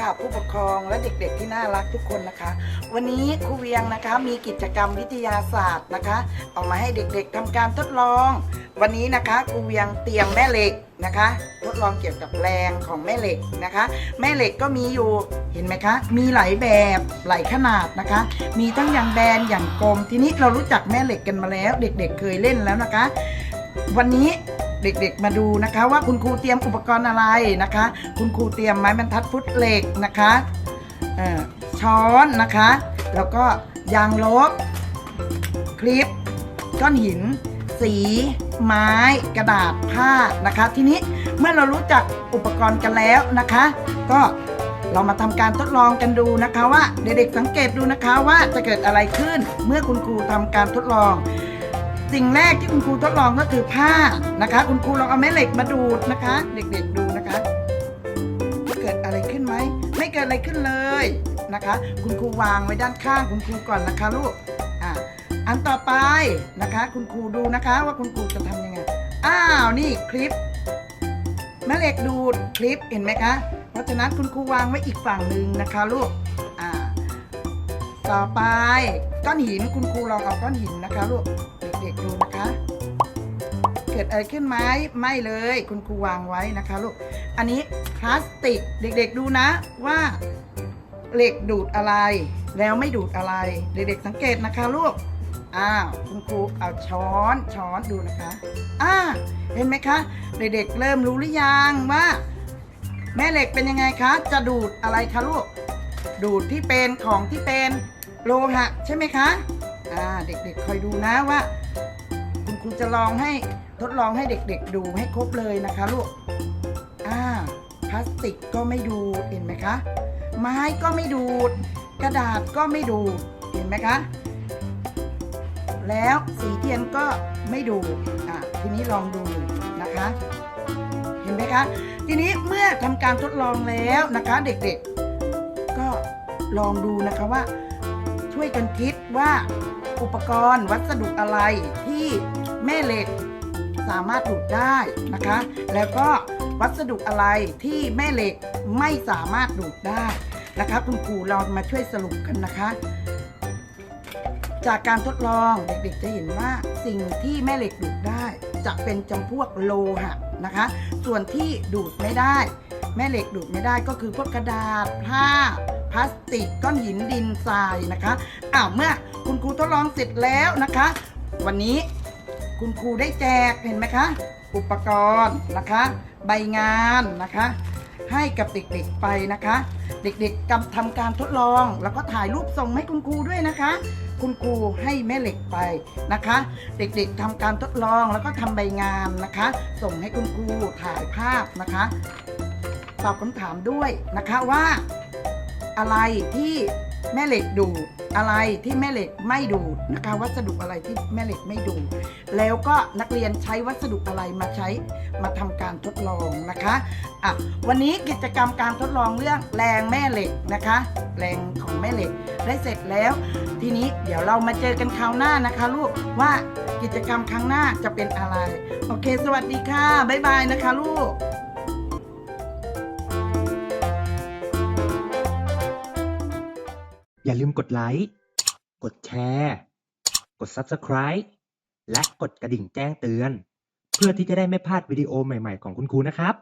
ค่ะผู้ปกครองและเด็กๆที่น่ารักทุกคนนะคะ วันนี้ครูเวียงนะคะมีกิจกรรมวิทยาศาสตร์นะคะ เอามาให้เด็กๆทำการทดลอง วันนี้นะคะครูเวียงเตรียมแม่เหล็กนะคะ ทดลองเกี่ยวกับแรงของแม่เหล็กนะคะ แม่เหล็กก็มีอยู่เห็นไหมคะ มีหลายแบบหลายขนาดนะคะ มีทั้งอย่างแบนอย่างกลมทีนี้เรารู้จักแม่เหล็กกันมาแล้ว เด็กๆเคยเล่นแล้วนะคะ วันนี้ เด็กๆมาดูนะคะ ว่าคุณครูเตรียมอุปกรณ์อะไรนะคะ คุณครูเตรียมไม้บรรทัดฟุตเหล็กนะคะช้อนนะคะ แล้วก็ยางลบ คลิป ก้อนหิน สี ไม้ กระดาษผ้านะคะ ทีนี้เมื่อเรารู้จักอุปกรณ์กันแล้วนะคะ ก็เรามาทำการทดลองกันดูนะคะว่าเด็กๆสังเกตดูนะคะว่าจะเกิดอะไรขึ้นเมื่อคุณครูทำการทดลอง สิ่งแรกที่คุณครูทดลองก็คือผ้านะคะ คุณครูลองเอาแม่เหล็กมาดูดนะคะ เด็กๆดูนะคะ เกิดอะไรขึ้นไหมไม่เกิดอะไรขึ้นเลยนะคะ คุณครูวางไว้ด้านข้างคุณครูก่อนนะคะลูกอะอันต่อไปนะคะ คุณครูดูนะคะ ว่าคุณครูจะทำยังไงอ้าวนี่คลิปแม่เหล็กดูดคลิปเห็นไหมคะ เพราะฉะนั้นคุณครูวางไว้อีกฝั่งหนึ่งนะคะลูก ต่อไปก้อนหินคุณครูลองเอาก้อนหินนะคะลูกเด็กๆดูนะคะ เกิดอะไรขึ้นไหมไม่เลยคุณครูวางไว้นะคะลูกอันนี้พลาสติกเด็กๆดูนะว่าเหล็กดูดอะไร แล้วไม่ดูดอะไร เด็กๆสังเกตนะคะลูกอ้าวคุณครูเอาช้อนช้อนดูนะคะอ่าเห็นไหมคะ เด็กๆเริ่มรู้หรือยังว่า แม่เหล็กเป็นยังไงคะ จะดูดอะไรคะลูกดูดที่เป็นของที่เป็น โลหะใช่ไหมคะอ่าเด็กๆคอยดูนะว่า คุณครูจะลองให้ทดลองให้เด็กๆดูให้ครบเลยนะคะลูกอ่าพลาสติกก็ไม่ดูดเห็นไหมคะ ไม้ก็ไม่ดูด กระดาษก็ไม่ดูดเห็นไหมคะ แล้วสีเทียนก็ไม่ดูดอ่าทีนี้ลองดูนะคะ เห็นไหมคะ ทีนี้เมื่อทำการทดลองแล้วนะคะ เด็กๆ ก็ลองดูนะคะว่า ช่วยกันคิดว่าอุปกรณ์วัสดุอะไรที่แม่เหล็กสามารถดูดได้นะคะ แล้วก็วัสดุอะไรที่แม่เหล็กไม่สามารถดูดได้นะคะคุณครูเรามาช่วยสรุปกันนะคะ จากการทดลองเด็กๆจะเห็นว่าสิ่งที่แม่เหล็กดูดได้จะเป็นจำพวกโลหะนะคะ ส่วนที่ดูดไม่ได้ แม่เหล็กดูดไม่ได้ก็คือพวกกระดาษผ้า ลาสติกก้อนหินดินทรายนะคะอ้าวเมื่อคุณครูทดลองเสร็จแล้วนะคะ วันนี้คุณครูได้แจกเห็นไหมคะ อุปกรณ์นะคะ ใบงานนะคะ ให้กับเด็กๆไปนะคะ เด็กๆกำทำการทดลอง แล้วก็ถ่ายรูปส่งให้คุณครูด้วยนะคะ คุณครูให้แม่เหล็กไปนะคะ เด็กๆทำการทดลองแล้วก็ทำใบงานนะคะ ส่งให้คุณครูถ่ายภาพนะคะ ตอบคำถามด้วยนะคะว่า อะไรที่แม่เหล็กดูดอะไรที่แม่เหล็กไม่ดูดนะคะ วัสดุอะไรที่แม่เหล็กไม่ดูดแล้วก็นักเรียนใช้วัสดุอะไรมาใช้มาทำการทดลองนะคะอะวันนี้กิจกรรมการทดลองเรื่องแรงแม่เหล็กนะคะ แรงของแม่เหล็กได้เสร็จแล้ว ทีนี้เดี๋ยวเรามาเจอกันคราวหน้านะคะ ลูกว่ากิจกรรมครั้งหน้าจะเป็นอะไร โอเค สวัสดีค่ะบ๊ายบายนะคะ ลูก อย่าลืมกดไลค์ กดแชร์ กด Subscribe และกดกระดิ่งแจ้งเตือน เพื่อที่จะได้ไม่พลาดวิดีโอใหม่ ๆ ของคุณครูนะครับ